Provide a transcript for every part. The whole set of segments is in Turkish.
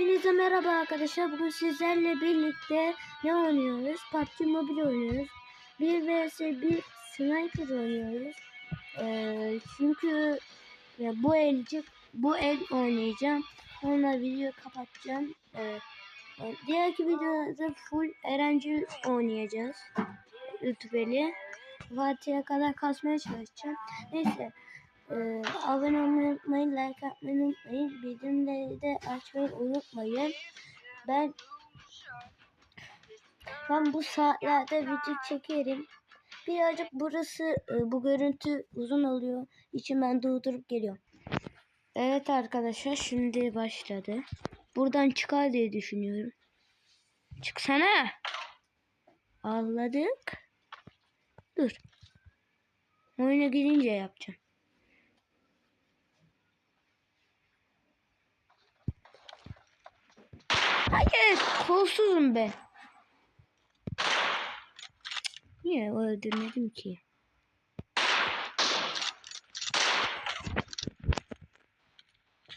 Hepinize merhaba arkadaşlar. Bugün sizlerle birlikte ne oynuyoruz? PUBG Mobile oynuyoruz. 1 vs 1 Sniper oynuyoruz. Ee, çünkü ya bu elcik bu el oynayacağım. Sonra video kapatacağım. Ee, e, diğerki videoda full Erencil oynayacağız. YouTube'li. Fatih'e kadar kasmaya çalışacağım. Neyse. Ee, abone olmayı unutmayın, like atmayı unutmayın, bildirimleri de açmayı unutmayın. Ben ben bu saatlerde video çekerim. Birazcık burası e, bu görüntü uzun oluyor. İçin ben durdurup geliyorum. Evet arkadaşlar şimdi başladı. Buradan çıkar diye düşünüyorum. Çıksana. Ağladık. Dur. Oyuna girince yapacağım. Hayır, kolsuzum ben. Niye öldürmedim ki?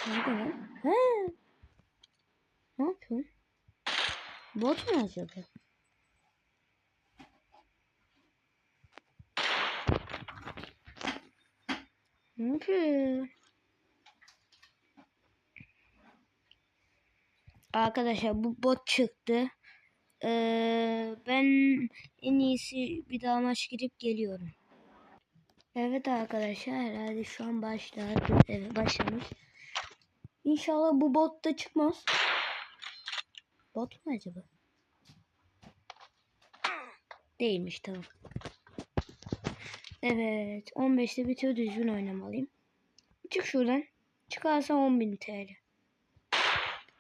Nerede lan? He. Ne yapıyorsun? Bot mu acaba? Ne yapıyor? Arkadaşlar bu bot çıktı. Ee, ben en iyisi bir daha maç girip geliyorum. Evet arkadaşlar herhalde şu an başladı. Evet başlamış. İnşallah bu bot da çıkmaz. Bot mu acaba? Değilmiş tamam. Evet 15'te bitiyor düzgün oynamalıyım. Çık şuradan. Çıkarsa 10.000 TL.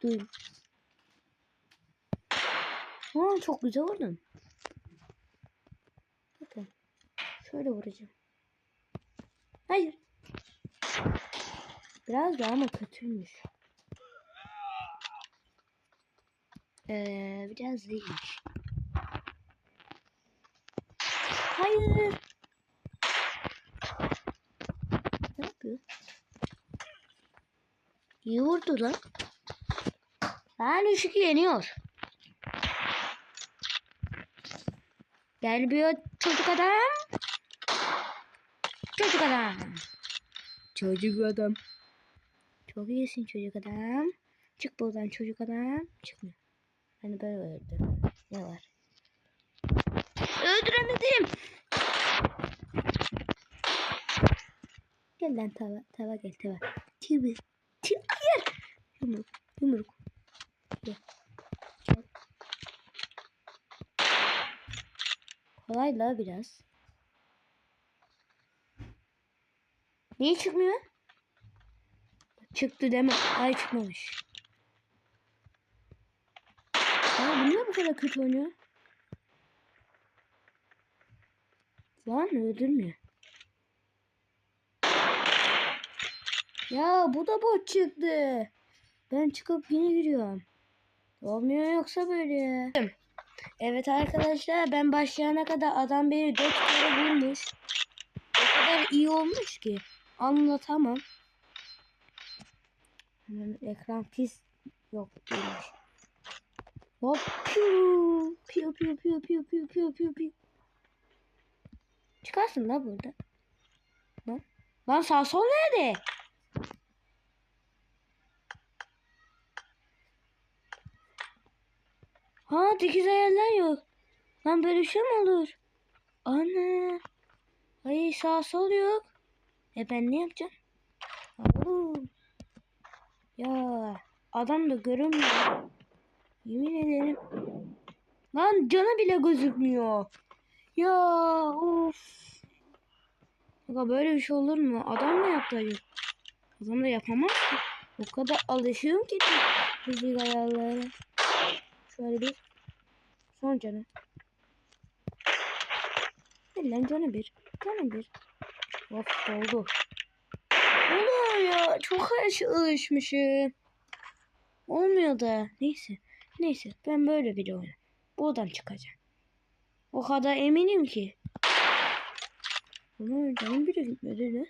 Duyun. Aa, çok güzel vurdun. Bakın. Şöyle vuracağım. Hayır. Biraz daha ama kötüymüş. Ee, biraz iyiymiş. Hayır. Ne yapıyor? İyi vurdu lan. Ben 3-2 yeniyor. Gel bir çocuk adam. Çocuk adam. Çocuk adam. Çok iyisin çocuk adam. Çık buradan çocuk adam. Çıkmıyor. Hani böyle öldüm. Ne var? Öldüremedim. Gel lan tava. Tava gel tava. Tibi. Hayır. Yumruk. Yumruk. Gel. Kolay la biraz. Niye çıkmıyor? Çıktı deme. Ay çıkmamış. Aa bu niye bu kadar kötü oynuyor? Lan öldürmüyor. Ya bu da bot çıktı. Ben çıkıp yine giriyorum. Olmuyor yoksa böyle. Evet arkadaşlar ben başlayana kadar adam beni dört kere vurmuş. O kadar iyi olmuş ki anlatamam. Hemen ekran pis yok değilmiş. Hop piu piu piu piu piu piu piu piu piu. Çıkarsın la burada. Lan, lan sağ sol nerede? Ha dikiz ayarlar yok. Lan böyle bir şey mi olur? Ana. Ay sağ sol yok. E ben ne yapacağım? Oo. Ya adam da görünmüyor. Yemin ederim. Lan canı bile gözükmüyor. Ya of. Ya böyle bir şey olur mu? Adam mı yaptı acaba? Adam da yapamaz ki. O kadar alışıyorum ki fizik ayarlara. Şöyle bir. Son canı. Lan canı bir. Canı bir. Of oldu. Oluyor ya. Çok alışmışım. Olmuyor da. Neyse. Neyse. Ben böyle bir oyun. Buradan çıkacağım. O kadar eminim ki. Ama canım bile gitmedi lan.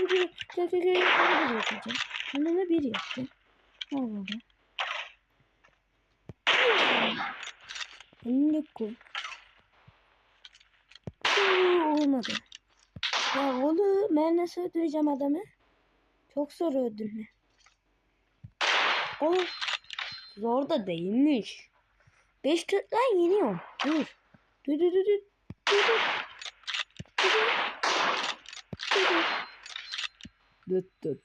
Bir, bir, bir, bir, bir yapacağım. Kendime bir yaptım. Olmadı. Elini Huu, Olmadı. Ya oğlum ben nasıl öldüreceğim adamı? Çok zor öldürme. O zor da değilmiş. Beş kırklar yeniyorum. Dur. Dur dur. Dur dur. Dur dur. Dıt dıt.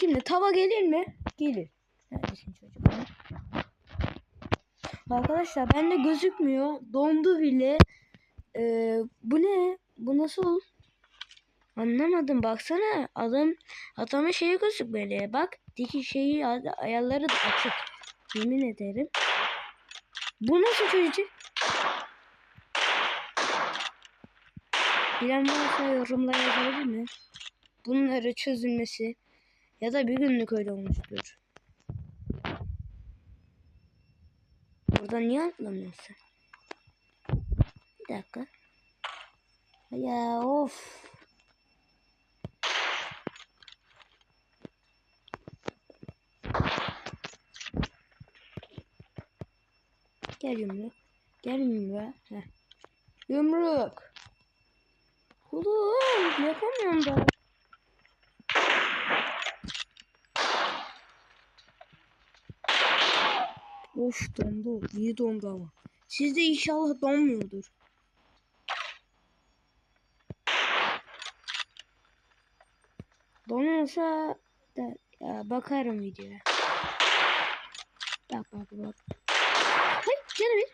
Şimdi tava gelir mi? Gelir. Neredesin çocuk? Arkadaşlar bende gözükmüyor. Dondu bile. Ee, bu ne? Bu nasıl? Anlamadım. Baksana. Adam adamın şeyi gözükmeli. Bak. Diki şeyi ay- ayarları da açık. Yemin ederim. Bu nasıl çocuk? Bilen varsa yorumlara yazabilir mi? Bunları çözülmesi ya da bir günlük öyle olmuştur. Burada niye atlamıyorsun? Bir dakika. Ya of. Gel yumruk. Gel yumruk. Heh. Yumruk. Oğlum yapamıyorum da. Of dondu. İyi dondu ama. Sizde inşallah donmuyordur. Donuyorsa da ya bakarım videoya. Bak bak bak. Hayır canım.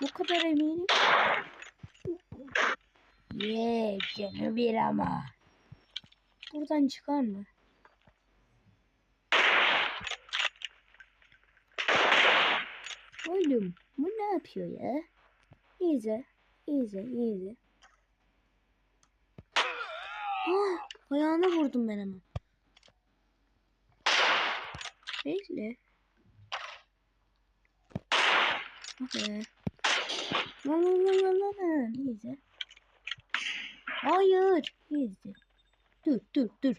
Bu kadar eminim. Ye canı bir ama. Buradan çıkar mı? Oğlum bu ne yapıyor ya? İyice, iyice, iyice. Ah, ayağına vurdum ben ama. Bekle. Okay. La la la la la la. İyice. Hayır. İyice. Dur dur dur.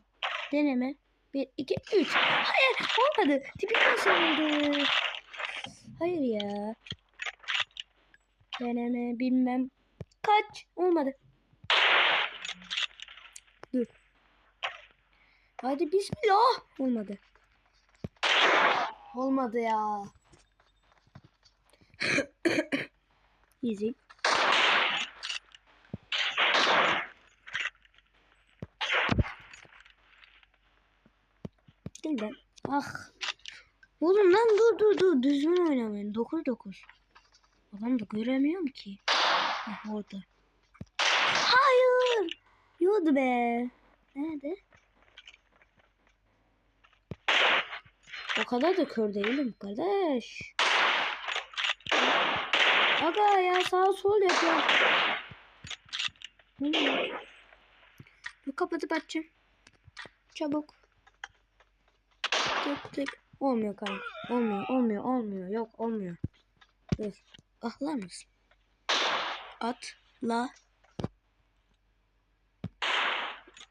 Deneme. Bir, iki, üç. Hayır olmadı. Tipim nasıl Hayır ya. Deneme bilmem. Kaç. Olmadı. Dur. Hadi bismillah. Olmadı. Olmadı ya. Easy. Gel ben. Ah. Lan dur dur dur. Düzgün oynamayın. 9 9. Adam da göremiyorum ki. Heh, orada. Hayır. Yiyordu be. Nerede? O kadar da kör değilim kardeş. Aga ya sağ sol. Hmm. Bu kapatıp açacağım. Çabuk. Tık tık. Olmuyor kanka. Olmuyor, olmuyor, olmuyor. Yok, olmuyor. Dur. Ahlar mısın? Atla.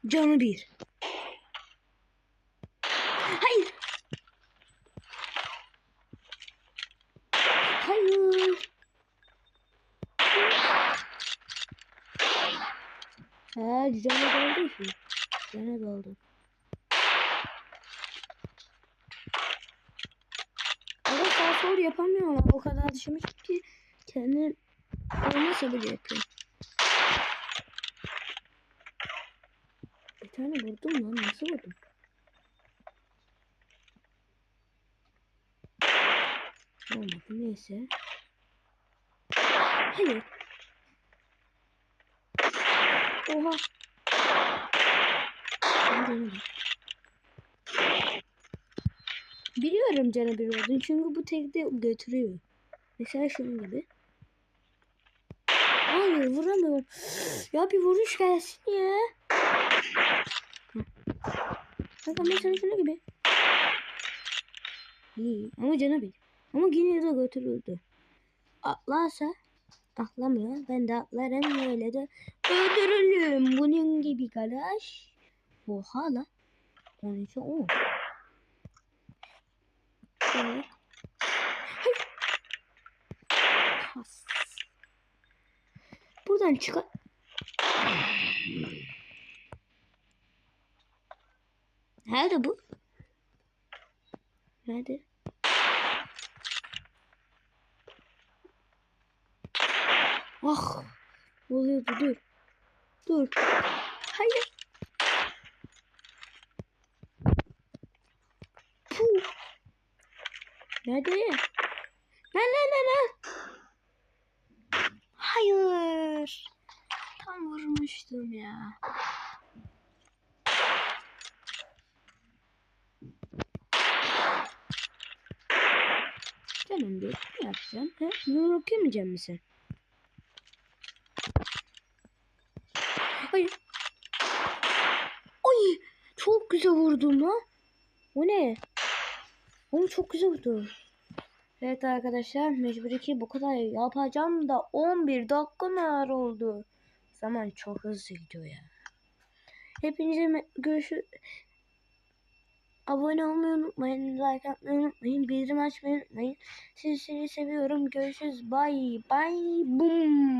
Canı bir. Hayır. Hayır. Ha, canı doldu ki. Canı doldu. Ama sağ sol yapamıyorlar. O kadar alışmış ki kendi olmasa bile yapıyor. Bir tane vurdum lan. Nasıl vurdum? Olmadı neyse. Hayır. Oha. Ben denedim. Biliyorum canı bir olduğunu çünkü bu tekte götürüyor. Mesela şunun gibi. Hayır vuramıyorum. Ya bir vuruş gelsin ya. Bakın mesela şunun gibi. İyi ama canı bir. Ama yine de götürüldü. Atlarsa atlamıyor. Ben de atlarım öyle de öldürürüm. Bunun gibi kardeş. Oha la. 12 10. Hayır. Kas. Buradan çıkar. Nerede bu? Nerede? Ah. Oluyordu dur. Dur. Hayır. Nerede? Lan lan lan lan. Hayır. Tam vurmuştum ya. Canım bir ne yapacaksın? He? Yumruk yemeyecek misin? Hayır. Ay çok güzel vurdum ha. O ne? Oğlum çok güzel vurdu. Evet arkadaşlar mecbur ki bu kadar yapacağım da 11 dakika ne oldu. Zaman çok hızlı gidiyor ya. Hepinize görüşü Abone olmayı unutmayın, like atmayı unutmayın, bildirim açmayı unutmayın. Sizi seviyorum. Görüşürüz. Bye bye. Boom.